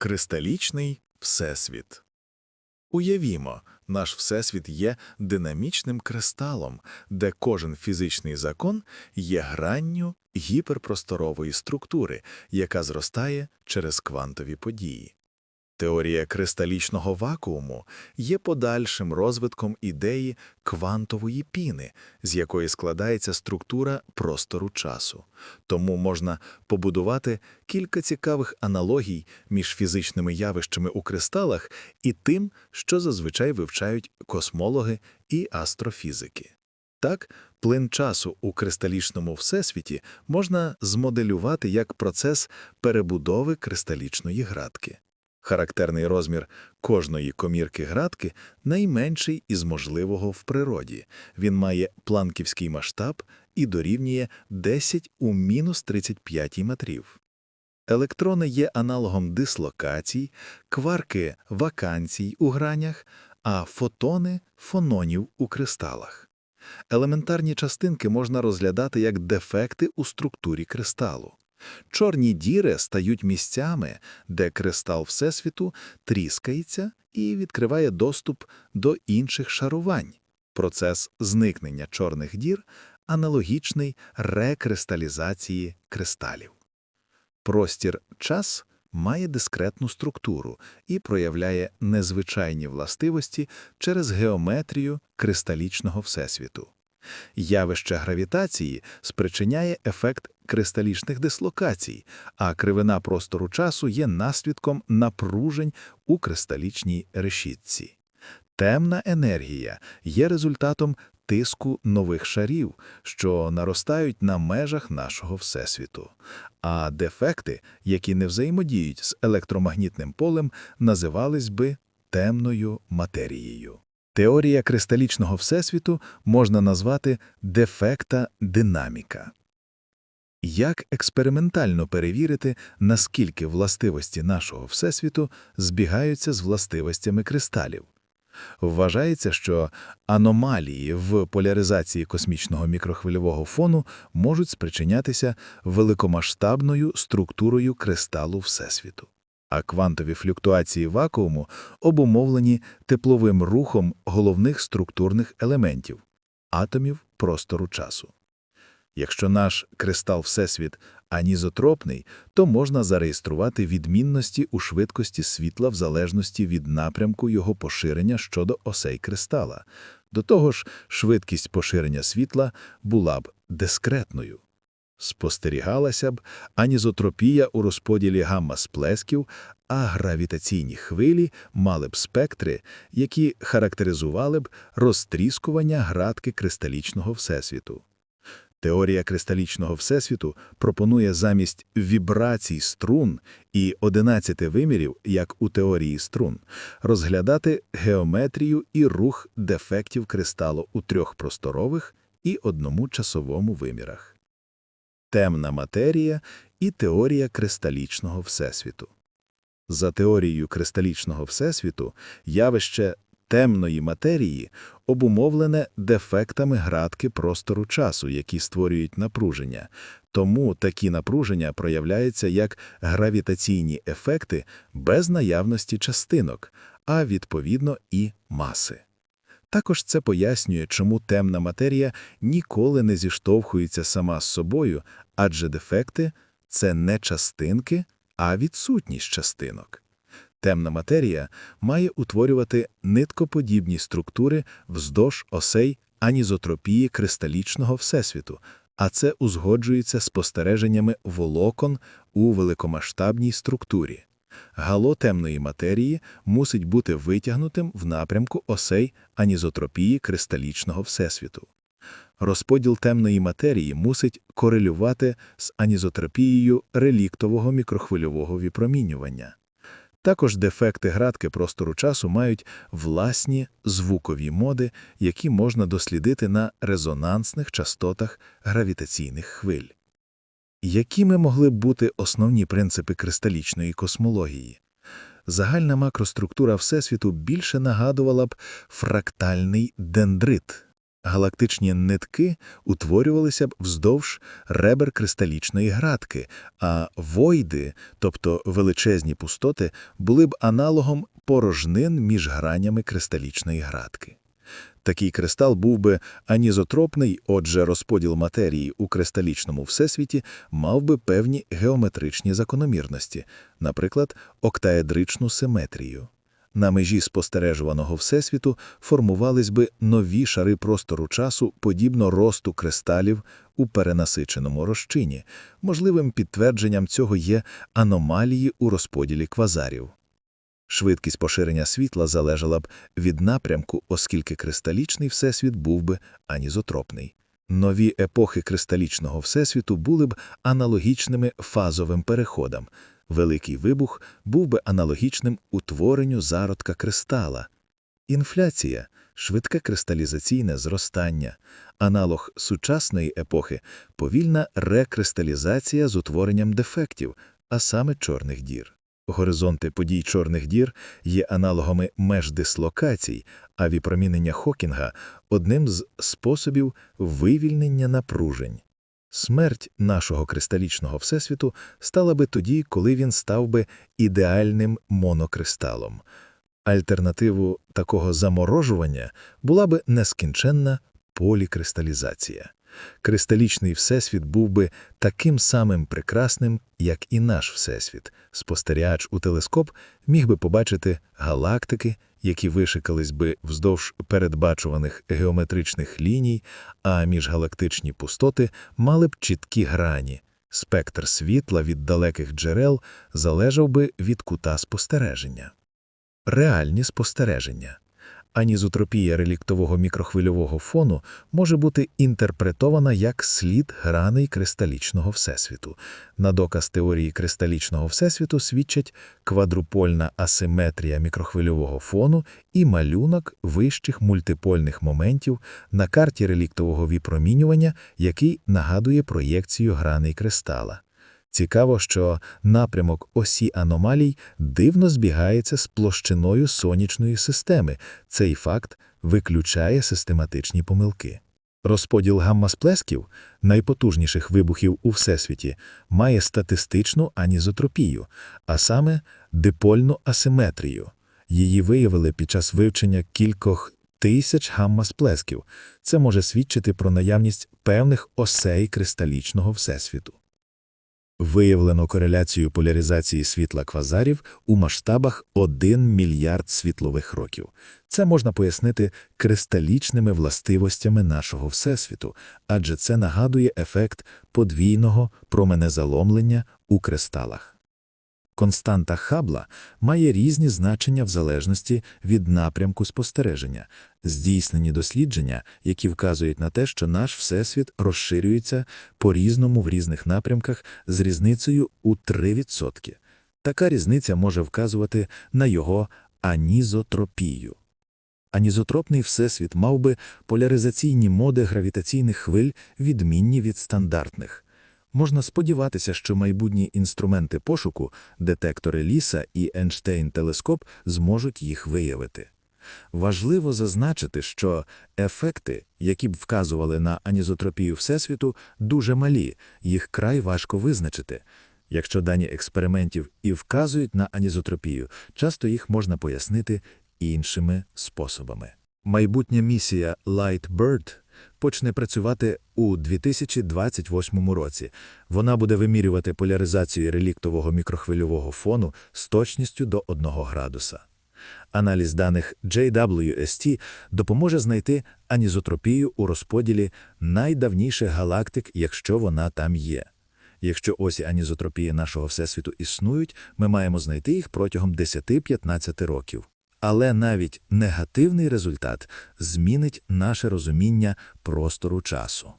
Кристалічний Всесвіт. Уявімо, наш Всесвіт є динамічним кристалом, де кожен фізичний закон є гранню гіперпросторової структури, яка зростає через квантові події. Теорія кристалічного вакууму є подальшим розвитком ідеї квантової піни, з якої складається структура простору часу. Тому можна побудувати кілька цікавих аналогій між фізичними явищами у кристалах і тим, що зазвичай вивчають космологи і астрофізики. Так, плин часу у кристалічному всесвіті можна змоделювати як процес перебудови кристалічної градки. Характерний розмір кожної комірки градки найменший із можливого в природі. Він має планківський масштаб і дорівнює 10 у мінус 35 метрів. Електрони є аналогом дислокацій, кварки – вакансій у гранях, а фотони – фононів у кристалах. Елементарні частинки можна розглядати як дефекти у структурі кристалу. Чорні діри стають місцями, де кристал Всесвіту тріскається і відкриває доступ до інших шарувань. Процес зникнення чорних дір аналогічний рекристалізації кристалів. Простір час має дискретну структуру і проявляє незвичайні властивості через геометрію кристалічного всесвіту. Явище гравітації спричиняє ефект кристалічних дислокацій, а кривина простору часу є наслідком напружень у кристалічній решітці. Темна енергія є результатом тиску нових шарів, що наростають на межах нашого Всесвіту. А дефекти, які не взаємодіють з електромагнітним полем, називались би темною матерією. Теорія кристалічного всесвіту можна назвати дефекта динаміка. Як експериментально перевірити, наскільки властивості нашого всесвіту збігаються з властивостями кристалів? Вважається, що аномалії в поляризації космічного мікрохвильового фону можуть спричинятися великомасштабною структурою кристалу Всесвіту а квантові флюктуації вакууму обумовлені тепловим рухом головних структурних елементів атомів простору часу. Якщо наш кристал Всесвіт анізотропний, то можна зареєструвати відмінності у швидкості світла в залежності від напрямку його поширення щодо осей кристала. До того ж, швидкість поширення світла була б дискретною. Спостерігалася б анізотропія у розподілі гамма-сплесків, а гравітаційні хвилі мали б спектри, які характеризували б розтріскування градки кристалічного всесвіту. Теорія кристалічного всесвіту пропонує замість вібрацій струн і 11 вимірів, як у теорії струн, розглядати геометрію і рух дефектів кристалу у трьох просторових і одному часовому вимірах темна матерія і теорія кристалічного всесвіту. За теорією кристалічного всесвіту, явище темної матерії обумовлене дефектами градки простору часу, які створюють напруження, тому такі напруження проявляються як гравітаційні ефекти без наявності частинок, а відповідно і маси. Також це пояснює, чому темна матерія ніколи не зіштовхується сама з собою, адже дефекти це не частинки, а відсутність частинок. Темна матерія має утворювати ниткоподібні структури вздовж осей анізотропії кристалічного всесвіту, а це узгоджується спостереженнями волокон у великомасштабній структурі. Гало темної матерії мусить бути витягнутим в напрямку осей анізотропії кристалічного всесвіту. Розподіл темної матерії мусить корелювати з анізотропією реліктового мікрохвильового віпромінювання. Також дефекти градки простору часу мають власні звукові моди, які можна дослідити на резонансних частотах гравітаційних хвиль. Якими могли б бути основні принципи кристалічної космології? Загальна макроструктура Всесвіту більше нагадувала б фрактальний дендрит. Галактичні нитки утворювалися б вздовж ребер кристалічної градки, а войди, тобто величезні пустоти, були б аналогом порожнин між гранями кристалічної градки. Такий кристал був би анізотропний, отже, розподіл матерії у кристалічному всесвіті мав би певні геометричні закономірності, наприклад, октаедричну симетрію. На межі спостережуваного всесвіту формувались би нові шари простору часу, подібно росту кристалів у перенасиченому розчині. Можливим підтвердженням цього є аномалії у розподілі квазарів. Швидкість поширення світла залежала б від напрямку, оскільки кристалічний всесвіт був би анізотропний. Нові епохи кристалічного всесвіту були б аналогічними фазовим переходам. Великий вибух був би аналогічним утворенню зародка кристала. Інфляція – швидке кристалізаційне зростання. Аналог сучасної епохи – повільна рекристалізація з утворенням дефектів, а саме чорних дір. Горизонти подій чорних дір є аналогами междислокацій, а випромінення Хокінга – одним з способів вивільнення напружень. Смерть нашого кристалічного всесвіту стала би тоді, коли він став би ідеальним монокристалом. Альтернативу такого заморожування була би нескінченна полікристалізація. Кристалічний всесвіт був би таким самим прекрасним, як і наш всесвіт. Спостерігач у телескоп міг би побачити галактики, які вишикались би вздовж передбачуваних геометричних ліній, а міжгалактичні пустоти мали б чіткі грані. Спектр світла від далеких джерел залежав би від кута спостереження. Реальні спостереження. Анізотропія реліктового мікрохвильового фону може бути інтерпретована як слід граней кристалічного всесвіту. На доказ теорії кристалічного всесвіту свідчать квадрупольна асиметрія мікрохвильового фону і малюнок вищих мультипольних моментів на карті реліктового випромінювання, який нагадує проєкцію граней кристала. Цікаво, що напрямок осі аномалій дивно збігається з площиною сонячної системи. Цей факт виключає систематичні помилки. Розподіл гамма-сплесків, найпотужніших вибухів у Всесвіті, має статистичну анізотропію, а саме дипольну асиметрію. Її виявили під час вивчення кількох тисяч гамма-сплесків. Це може свідчити про наявність певних осей кристалічного Всесвіту. Виявлено кореляцію поляризації світла квазарів у масштабах 1 мільярд світлових років. Це можна пояснити кристалічними властивостями нашого Всесвіту, адже це нагадує ефект подвійного променезаломлення у кристалах. Константа Хаббла має різні значення в залежності від напрямку спостереження, здійснені дослідження, які вказують на те, що наш Всесвіт розширюється по-різному в різних напрямках з різницею у 3%. Така різниця може вказувати на його анізотропію. Анізотропний всесвіт мав би поляризаційні моди гравітаційних хвиль відмінні від стандартних. Можна сподіватися, що майбутні інструменти пошуку, детектори ліса і Ейнштейн-телескоп зможуть їх виявити. Важливо зазначити, що ефекти, які б вказували на анізотропію Всесвіту, дуже малі, їх край важко визначити. Якщо дані експериментів і вказують на анізотропію, часто їх можна пояснити іншими способами. Майбутня місія Lightbird почне працювати у 2028 році. Вона буде вимірювати поляризацію реліктового мікрохвильового фону з точністю до 1 градуса. Аналіз даних JWST допоможе знайти анізотропію у розподілі найдавніших галактик, якщо вона там є. Якщо осі анізотропії нашого Всесвіту існують, ми маємо знайти їх протягом 10-15 років. Але навіть негативний результат змінить наше розуміння простору часу.